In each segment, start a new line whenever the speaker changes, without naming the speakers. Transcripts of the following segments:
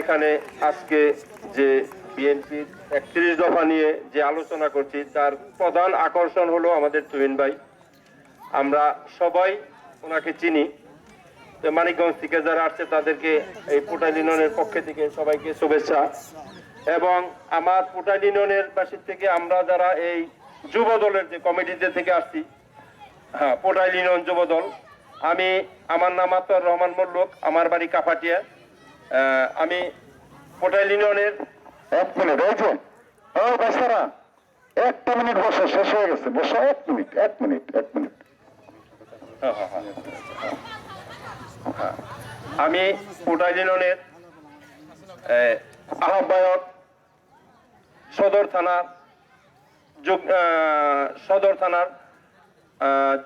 এখানে আজকে যে বিএনপির একত্রিশ দফা নিয়ে যে আলোচনা করছি, তার প্রধান আকর্ষণ হলো আমাদের তুহিন ভাই। আমরা সবাই ওনাকে চিনি। মানিকগঞ্জ থেকে যারা আসছে, তাদেরকে এই পোটাল ইউনিয়নের পক্ষে থেকে সবাইকে শুভেচ্ছা। এবং আমার পোটাল ইউনিয়নের বাসীর থেকে আমরা যারা এই যুব দলের যে কমিটিতে থেকে আসছি হ্যাঁ পোটাইল ইউনিয়ন যুব দল, আমি, আমার নাম আতর রহমান মল্লুক, আমার বাড়ি কাপাটিয়া। আমি পোটাইল ইউনিয়নের
এক মিনিট যে ও বাসারা একটা মিনিট বসো শেষ হয়ে গেছে। বসো এক মিনিট এক মিনিট এক মিনিট।
হ্যাঁ, হ্যাঁ, হ্যাঁ। আমি পোটাইল ইউনিয়নের আহ্বায়ক সদর থানার যুগ- সদর থানার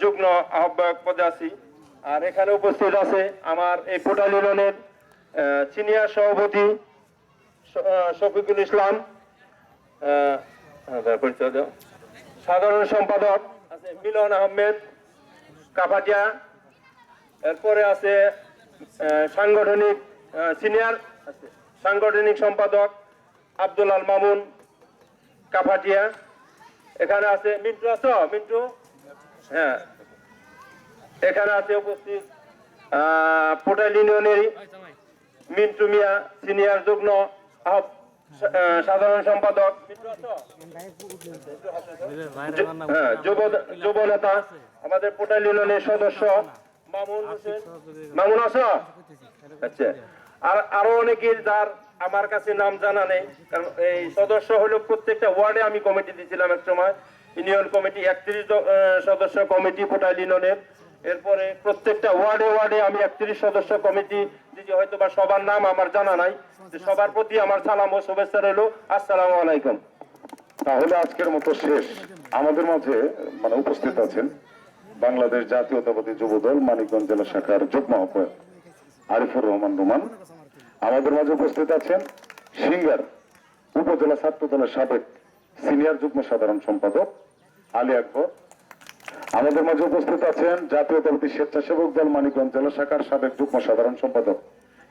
যুগ্ম আহ্বায়ক পদে আছি। আর এখানে উপস্থিত আছে আমার এই পোটাল ইউনিয়নের সিনিয়র সভাপতি শফিকুল ইসলাম হ্যাঁ, সাধারণ সম্পাদক আছে মিলন আহমেদ কাপাটিয়া এরপরে আছে সাংগঠনিক সিনিয়র সাংগঠনিক সম্পাদক আব্দুল আল মামুন কাপাটিয়া। এখানে আছে মিন্টু আছো? মিন্টু? হ্যাঁ। এখানে আছে উপস্থিত পোটাইল ইউনিয়নেরই মিন্টু মিয়া সিনিয়র যুগ্ম সাধারণ সম্পাদক? হ্যাঁ, যুব নেতা আমাদের পোটাইল ইউনিয়নের সদস্য মামুন হোসেন। মামুন আছো? আচ্ছা। আর আরও অনেকের যার আমার কাছে নাম জানা নেই কারণ এই সদস্য হলো প্রত্যেকটা ওয়ার্ডে আমি কমিটি দিয়েছিলাম এক সময়। ইউনিয়ন কমিটি একত্রিশ সদস্য কমিটি পোটাইল ইউনিয়নের। এরপরে প্রত্যেকটা ওয়ার্ডে ওয়ার্ডে আমি একত্রিশ সদস্য কমিটি দিদি হয়তো বা সবার নাম আমার জানা নাই, যে সবার প্রতি আমার সালাম ও শুভেচ্ছা রইল। আসসালামু আলাইকুম।
তাহলে আজকের মতো শেষ। আমাদের মাঝে মানে উপস্থিত আছেন বাংলাদেশ জাতীয়তাবাদী যুব দল মানিকগঞ্জ জেলা শাখার যুগ্ম আহ্বায়ক আরিফুর রহমান রোমান। আমাদের মাঝে উপস্থিত আছেন সিঙ্গার উপজেলা ছাত্র দলের সাবেক সিনিয়র যুগ্ম সাধারণ সম্পাদক আলী আকবর। আমাদের মাঝে উপস্থিত আছেন জাতীয়তাবাদী স্বেচ্ছাসেবক দল মানিকগঞ্জ জেলা শাখার সাবেক যুগ্ম সাধারণ সম্পাদক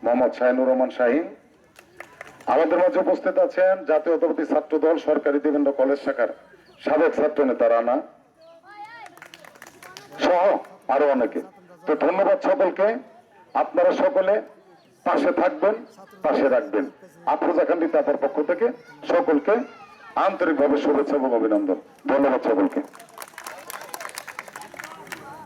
মোহাম্মদ শাহিনুর রহমান শাহিন। আমাদের মাঝে উপস্থিত আছেন জাতীয়তাবাদী ছাত্র দল সরকারি দেবেন্দ্র কলেজ শাখার সাবেক ছাত্র নেতা রানা সহ আরও অনেকে। তো ধন্যবাদ সকলকে। আপনারা সকলে পাশে থাকবেন, পাশে রাখবেন। আফরোজা খান্ডি তাপার পক্ষ থেকে সকলকে আন্তরিকভাবে শুভেচ্ছা এবং অভিনন্দন। ধন্যবাদ সকলকে।